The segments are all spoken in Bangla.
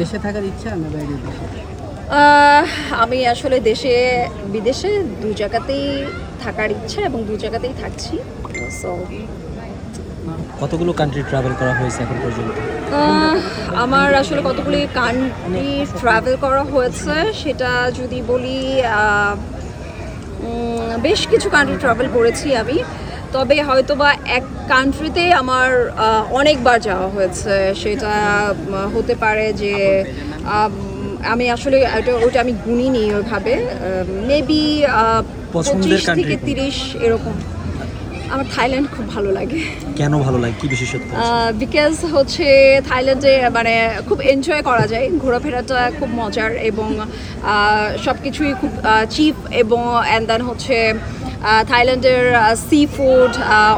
দেশে থাকার ইচ্ছা না বাইরের দেশে? আমি আসলে দেশে বিদেশে দু জায়গাতেই থাকার ইচ্ছা এবং দু জায়গাতেই থাকছি। সো কতগুলো কান্ট্রি ট্রাভেল করা হয়েছে এখন পর্যন্ত? আমার আসলে কতগুলি কান্ট্রি ট্রাভেল করা হয়েছে সেটা যদি বলি বেশ কিছু কান্ট্রি ট্রাভেল করেছি আমি। তবে হয়তোবা এক কান্ট্রিতে আমার অনেকবার যাওয়া হয়েছে। সেটা হতে পারে যে আমি আসলে ওটা ওটা আমি গুনিনি ওইভাবে। মেবি পঁচিশ থেকে তিরিশ এরকম। আমার থাইল্যান্ড খুব ভালো লাগে। কেন ভালো লাগে? কি বিশেষত্ব বিকজ হচ্ছে থাইল্যান্ডে মানে খুব এনজয় করা যায়। ঘোরাফেরাটা খুব মজার এবং সব কিছুই খুব চিপ এবং অ্যান্ড দেন হচ্ছে থাইল্যান্ডের সি ফুড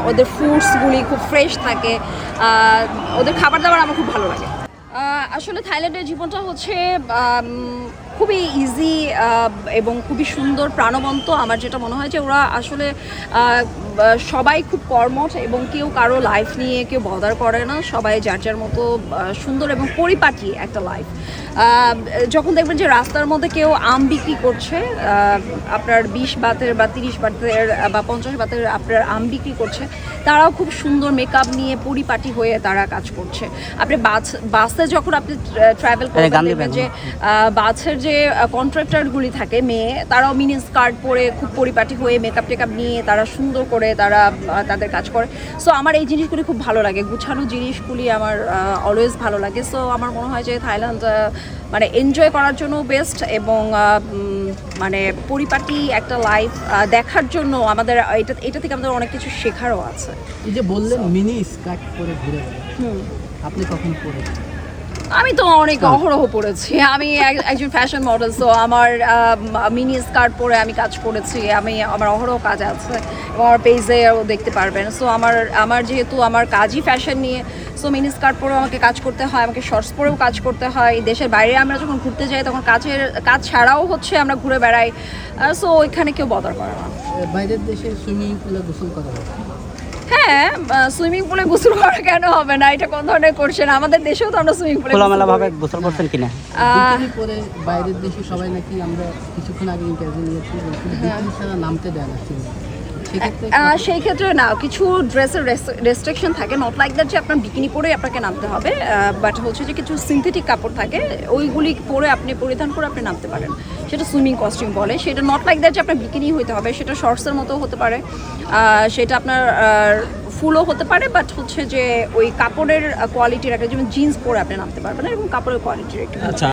ওদের ফুডসগুলি খুব ফ্রেশ থাকে। ওদের খাবার দাবার আমার খুব ভালো লাগে। আসলে থাইল্যান্ডের জীবনটা হচ্ছে খুবই ইজি এবং খুবই সুন্দর, প্রাণবন্ত। আমার যেটা মনে হয় যে ওরা আসলে সবাই খুব কর্মঠ এবং কেউ কারও লাইফ নিয়ে কেউ বদার করে না। সবাই যার যার মতো সুন্দর এবং পরিপাটি একটা লাইফ যখন দেখবেন যে রাস্তার মধ্যে কেউ আম বিক্রি করছে আপনার বিশ বাতের বা তিরিশ বাতের বা পঞ্চাশ বাতের আপনার আম বিক্রি করছে তারাও খুব সুন্দর মেকআপ নিয়ে পরিপাটি হয়ে তারা কাজ করছে। আপনি বাস বাসে যখন আপনি ট্রাভেল করবেন দেখবেন যে বাসের যে কন্ট্রাক্টরগুলি থাকে মেয়ে তারাও মিনি স্কার্ট পরে খুব পরিপাটি হয়ে মেকআপ টেকআপ নিয়ে তারা সুন্দর করে তারা তাদের কাজ করে। সো আমার এই জিনিসগুলি খুব ভালো লাগে। গুছানো জিনিসগুলি আমার অলওয়েজ ভালো লাগে। সো আমার মনে হয় যে থাইল্যান্ড মানে এনজয় করার জন্য বেস্ট এবং মানে পরিপাটি একটা লাইফ দেখার জন্য আমাদের এটা এটা থেকে আমাদের অনেক কিছু শেখারও আছে। এই যে বললেন মিনি স্কার্ট পরে ঘুরে আপনি কখন পরে আমি তো অনেক অহরহ পড়েছি। আমি এক- একজন ফ্যাশন মডেল তো আমার মিনি স্কার্ট পরে আমি কাজ করেছি। আমি আমার অহরহ কাজ আছে। এবং আমার পেজে দেখতে পারবেন। সো আমার আমার যেহেতু আমার কাজই ফ্যাশন নিয়ে সো মিনি স্কার্ট পরেও আমাকে কাজ করতে হয় আমাকে শর্টস পরেও কাজ করতে হয়। দেশের বাইরে আমরা যখন ঘুরতে যাই তখন কাজের কাজ ছাড়াও হচ্ছে আমরা ঘুরে বেড়াই। সো ওইখানে কেউ বদার করে না। বাইরের দেশে সুইমিং পুলে গোসল করা হয় হ্যাঁ সুইমিং পুলে গোসল করা কেন হবে না? এটা কোন ধরনের করছেন আমাদের দেশেও তো আমরা সুইমিং পুলে খোলামেলা ভাবে গোসল করছেন কিনা? পরে বাইরের দেশে সবাই নাকি আমরা কিছুক্ষণ আগে ইন্টারভিউ নিয়েছি বলছিল নামতে দেয় না সেই ক্ষেত্রে না কিছু ড্রেসের রেস্ট্রিকশন থাকে নট লাইক দ্যাট যে আপনার বিকিনি পরে আপনাকে নামতে হবে বাট হচ্ছে যে কিছু সিনথেটিক কাপড় থাকে ওইগুলি পরে আপনি পরিধান করে আপনি নামতে পারেন। সেটা সুইমিং কস্টিউম বলে সেটা নট লাইক দ্যাট যে আপনার বিকিনি হতে হবে সেটা শর্টসের মতো হতে পারে। সেটা আপনার ফুলও হতে পারে বাট হচ্ছে যে ওই কাপড়ের কোয়ালিটির একটা যেমন জিন্স পরে আপনি নামতে পারবেন এবং কাপড়ের কোয়ালিটির একটু। আচ্ছা